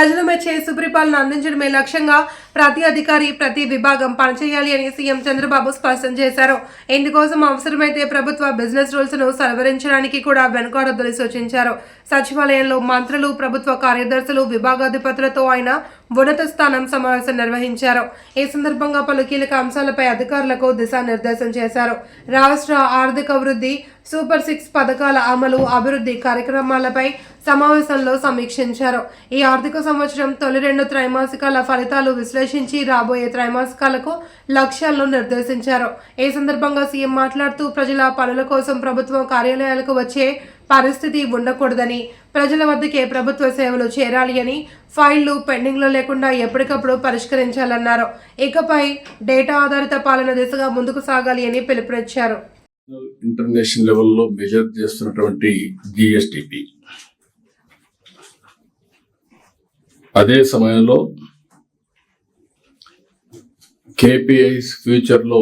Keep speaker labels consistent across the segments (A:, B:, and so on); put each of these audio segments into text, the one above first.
A: ప్రజలు మెచ్చే సుపరిపాలన అందించడమే లక్ష్యంగా ప్రతి అధికారి ప్రతి విభాగం పనిచేయాలి అని సీఎం చంద్రబాబు స్పష్టం చేశారు. ఇందుకోసం అవసరమైతే ప్రభుత్వ బిజినెస్ రూల్స్ను సవరించడానికి కూడా వెనుకాడొద్దని సూచించారు. సచివాలయంలో మంత్రులు ప్రభుత్వ కార్యదర్శులు విభాగాధిపతులతో ఆయన ఉన్నత స్థానం సమావేశం నిర్వహించారు. ఈ సందర్భంగా పలు కీలక అంశాలపై అధికారులకు దిశానిర్దేశం చేశారు. రాష్ట్ర ఆర్థిక వృద్ధి సూపర్ సిక్స్ పథకాల అమలు అభివృద్ధి కార్యక్రమాలపై సమావేశంలో సమీక్షించారు. ఈ ఆర్థిక సంవత్సరం తొలి రెండు త్రైమాసికాల ఫలితాలు విశ్లేషించి రాబోయే త్రైమాసికాలకు లక్ష్యాలను నిర్దేశించారు. ఈ సందర్భంగా సీఎం మాట్లాడుతూ ప్రజల పనుల కోసం ప్రభుత్వం కార్యాలయాలకు వచ్చే పరిస్థితి ఉండకూడదని ప్రజల వద్దకే ప్రభుత్వ సేవలు చేరాలి అని ఫైళ్ళు పెండింగ్లో లేకుండా ఎప్పటికప్పుడు పరిష్కరించాలన్నారు. ఇకపై డేటా ఆధారిత పాలన దిశగా ముందుకు సాగాలి అని పిలుపునిచ్చారు.
B: ఇంటర్నేషనల్ లెవెల్లో మెజర్ చేస్తున్నటువంటి జిఎస్టిపి. అదే సమయంలో కేపీఐస్ ఫ్యూచర్లో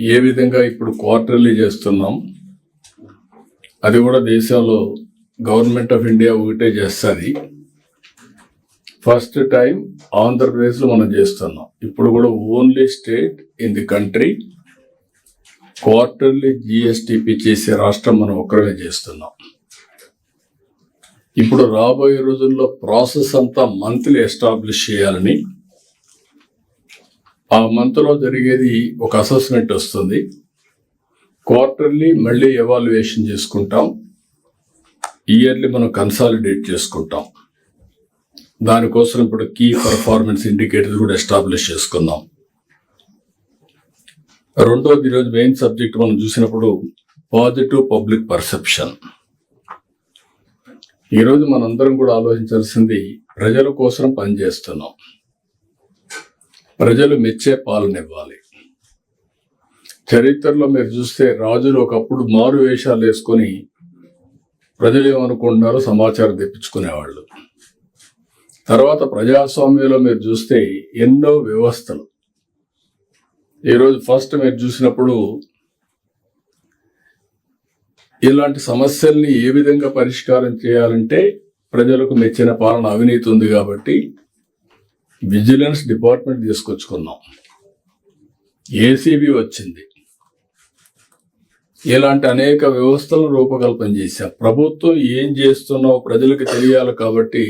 B: ఏ విధంగా ఇప్పుడు క్వార్టర్లీ చేస్తున్నాం అది కూడా దేశంలో గవర్నమెంట్ ఆఫ్ ఇండియా ఒకటే చేస్తుంది. ఫస్ట్ టైం ఆంధ్రప్రదేశ్లో మనం చేస్తున్నాం. ఇప్పుడు కూడా only state in the country quarterly GSDP చేసే రాష్ట్రం మనం ఒక్కరమే చేస్తున్నాం. ఇప్పుడు రాబోయే రోజుల్లో ప్రాసెస్ అంతా మంత్లీ ఎస్టాబ్లిష్ చేయాలని ఆ మంత్లో జరిగేది ఒక అసెస్మెంట్ వస్తుంది. క్వార్టర్లీ మళ్ళీ ఎవాల్యుయేషన్ చేసుకుంటాం. ఇయర్లీ మనం కన్సాలిడేట్ చేసుకుంటాం. దానికోసం ఇప్పుడు కీ పర్ఫార్మెన్స్ ఇండికేటర్స్ కూడా ఎస్టాబ్లిష్ చేసుకుందాం. రెండోది ఈరోజు మెయిన్ సబ్జెక్ట్ మనం చూసినప్పుడు పాజిటివ్ పబ్లిక్ పర్సెప్షన్ ఈరోజు మనందరం కూడా ఆలోచించాల్సింది ప్రజల కోసం పనిచేస్తున్నాం. ప్రజలు మెచ్చే పాలన ఇవ్వాలి చరిత్రలో మీరు చూస్తే రాజులు ఒకప్పుడు మారు వేషాలు వేసుకొని ప్రజలు ఏమనుకుంటున్నారో సమాచారం తెప్పించుకునేవాళ్ళు. తర్వాత ప్రజాస్వామ్యంలో మీరు చూస్తే ఎన్నో వ్యవస్థలు. ఈరోజు ఫస్ట్ మీరు చూసినప్పుడు ఇలాంటి సమస్యల్ని ఏ విధంగా పరిష్కారం చేయాలంటే ప్రజలకు మెచ్చిన పాలన అవినీతి ఉంది కాబట్టి విజిలెన్స్ డిపార్ట్మెంట్ తీసుకొచ్చుకున్నాం. ఏసీబీ వచ్చింది. ఇలాంటి అనేక వ్యవస్థలు రూపకల్పన చేశారు. ప్రభుత్వం ఏం చేస్తున్నావు ప్రజలకు తెలియాలి కాబట్టి